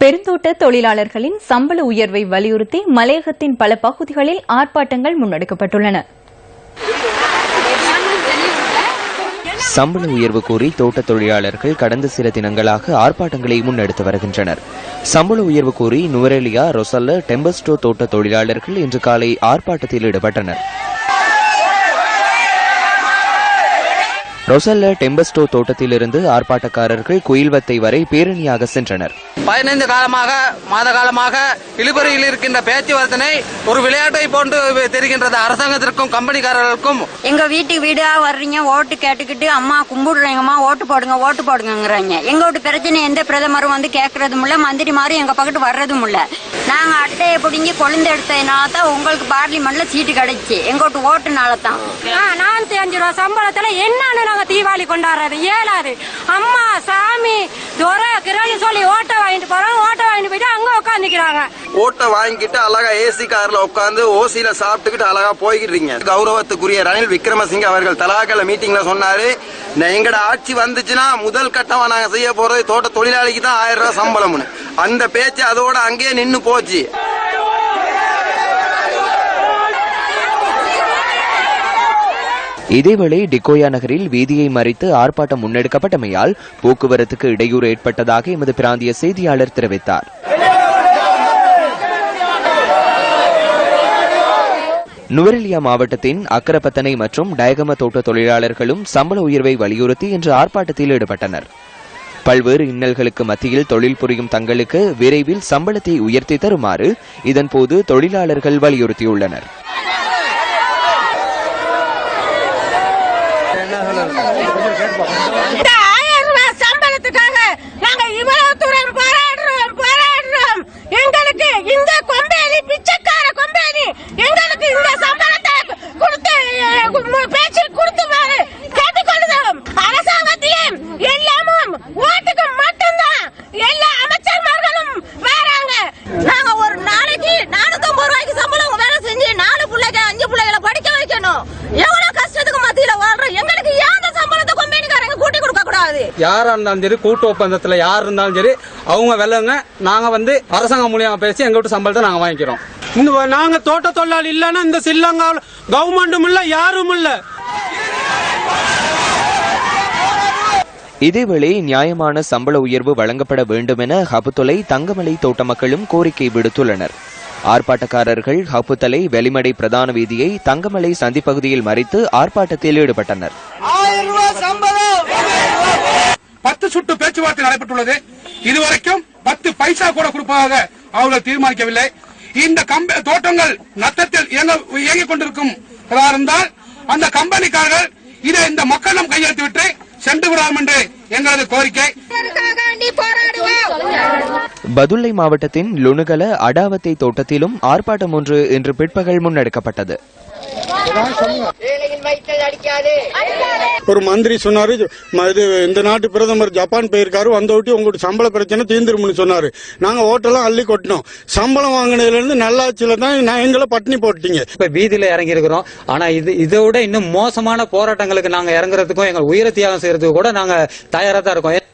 பெருந்தோட்ட தொழிலாளர்களின் சம்பள உயர்வை வலியுறுத்தி மலையகத்தின் பல பகுதிகளில் ஆர்ப்பாட்டங்கள் முன்னெடுக்கப்பட்டுள்ளன. சம்பள உயர்வு கோரி தோட்ட தொழிலாளர்கள் கடந்த சில தினங்களாக ஆர்ப்பாட்டங்களை முன்னெடுத்து வருகின்றனர். சம்பள உயர்வு கோரி நுவரெலியா ரொசல்ல டெம்பஸ்டோ தோட்ட தொழிலாளர்கள் இன்று காலை ஆர்ப்பாட்டத்தில் ஈடுபட்டனர். ரொசல்ல டெம்பஸ்டோ தோட்டத்திலிருந்து ஆர்ப்பாட்டக்காரர்கள் குயில்வத்தை வரை பேரணியாக சென்றனர். பதினைந்து காலமாக மாத காலமாக இழுபறியில் இருக்கின்ற பேச்சுவார்த்தனை ஒரு விளையாட்டை போன்று தெரிகின்றது. அரசாங்கத்திற்கும் கம்பெனிக்காரர்களுக்கும். எங்க வீட்டுக்கு வீடா வர்றீங்க ஓட்டு கேட்டுக்கிட்டு அம்மா கும்பிடுறீங்கம்மா ஓட்டு போடுங்க ஓட்டு போடுங்கங்கிறாங்க. எங்க வீட்டு பிரச்சனை எந்த பிரதமரும் வந்து கேட்கறதும் இல்ல மந்திரி மாதிரி எங்க பக்கத்து வர்றதும் இல்ல. நாங்க அட்டையை பிடுங்கி கொழுந்து எடுத்ததுனால தான் உங்களுக்கு பார்லிமெண்ட்ல சீட்டு கிடைச்சு. எங்க வீட்டு ஓட்டுனால தான். இருபத்தி அஞ்சு ரூபா சம்பளத்துல என்னன்னு நாங்க தீபாவளி கொண்டாடுறது? ஏழாது. அம்மா சாமி துரை கிரன்னு சொல்லி ஓட்டை வாங்கிட்டு போறோம். ஓட்டை வாங்கிட்டு போயிட்டு அங்க உட்காந்துக்கிறாங்க ஓட்டை வாங்கிட்டு அழகா ஏசி கார்ல உட்காந்து ஓசியில சாப்பிட்டுக்கிட்டு அழகா போய்கிட்டு இருக்கீங்க. கௌரவத்துக்குரிய ரணில் விக்ரமசிங்க அவர்கள் தலாக்கல மீட்டிங்ல சொன்னாரு. எங்கட ஆட்சி வந்துச்சுன்னா முதல் கட்டமா நாங்க செய்ய போறது தோட்ட தொழிலாளிக்கு தான் ஆயிரம் ரூபாய் சம்பளம்னு. அந்த பேச்சு அதோட அங்கேயே நின்னு போச்சு. இதேவேளை டிகோயா நகரில் வீதியை மறித்து ஆர்ப்பாட்டம் முன்னெடுக்கப்பட்டமையால் போக்குவரத்துக்கு இடையூறு ஏற்பட்டதாக எமது பிராந்திய செய்தியாளர் தெரிவித்தார். நுவரெலியா மாவட்டத்தின் அக்கரப்பத்தனை மற்றும் டயகம தோட்ட தொழிலாளர்களும் சம்பள உயர்வை வலியுறுத்தி இன்று ஆர்ப்பாட்டத்தில் ஈடுபட்டனர். பல்வேறு இன்னல்களுக்கு மத்தியில் தொழில் புரியும் தங்களுக்கு விரைவில் சம்பளத்தை உயர்த்தி தருமாறு இதன்போது தொழிலாளர்கள் வலியுறுத்தியுள்ளனர். இந்த ஆயிரம் ரூபாய் சம்பளத்துக்காக நாங்க இவ்வளவு தூரம் போராடுறோம் போராடுறோம். எங்களுக்கு இந்த கொம்பேனி பிச்சைக்கார கொம்பேனி எங்களுக்கு இந்த சம்பளம் கூடாது யாரா இருந்தாலும் சரி கூட்டு ஒப்பந்தத்துல யார் இருந்தாலும் சரி அவங்க வெள்ளங்க நாங்க வந்து அரசாங்கம் மூலியமா பேசி எங்க வீட்டு சம்பளத்தை நாங்க வாங்கிக்கிறோம். இந்த நாங்க தோட்ட தொழிலாளி இல்லைன்னா இந்த ஸ்ரீலங்காவில் கவர்மெண்ட்டும் இல்ல யாரும் இல்ல. இதேவேளை நியாயமான சம்பள உயர்வு வழங்கப்பட வேண்டும் என ஹபுத்தொலை தங்கமலை தோட்ட மக்களும் கோரிக்கை விடுத்துள்ளனர். ஆர்ப்பாட்டக்காரர்கள் ஹப்புத்தலை வெளிமடை பிரதான வீதியை தங்கமலை சந்திப்பகுதியில் மறித்து ஆர்ப்பாட்டத்தில் ஈடுபட்டனர். பத்து சுட்டு பேச்சுவார்த்தை நடைபெற்றுள்ளது. இதுவரைக்கும் பத்து பைசா கூட கொடுப்பதாக அவர்கள் தீர்மானிக்கவில்லை. இந்த கம்ப தோட்டங்கள் நத்தத்தில் இயங்க இயங்கிக் கொண்டிருக்கும் இருந்தால் அந்த கம்பெனிக்காரர்கள் இதை இந்த மக்களிடம் கையெழுத்து விட்டு சென்று விடாம் என்று எங்களது கோரிக்கை. பதுளை மாவட்டத்தின் லுணுகல அடாவத்தை தோட்டத்திலும் ஆர்ப்பாட்டம் ஒன்று இன்று பிற்பகல் முன்னெடுக்கப்பட்டது. ஒரு மந்திரி சொன்னாரு ம- இது இந்த நாட்டு பிரதமர் ஜப்பான் போயிருக்காரு வந்த விட்டு உங்களோட சம்பள பிரச்சனை தீர்ந்துரும்னு சொன்னாரு. நாங்க ஓட்டெல்லாம் அள்ளி கொட்டினோம். சம்பளம் வாங்கினதுல இருந்து நல்லாட்சியில தான் நான் எங்களை பட்டினி போட்டீங்க இப்ப வீதியில இறங்கி இருக்கிறோம் ஆனா இது இதை விட இன்னும் மோசமான போராட்டங்களுக்கு நாங்க இறங்குறதுக்கும் எங்க உயிரை தியாகம் செய்யறதுக்கு கூட நாங்க தயாரா தான் இருக்கோம்.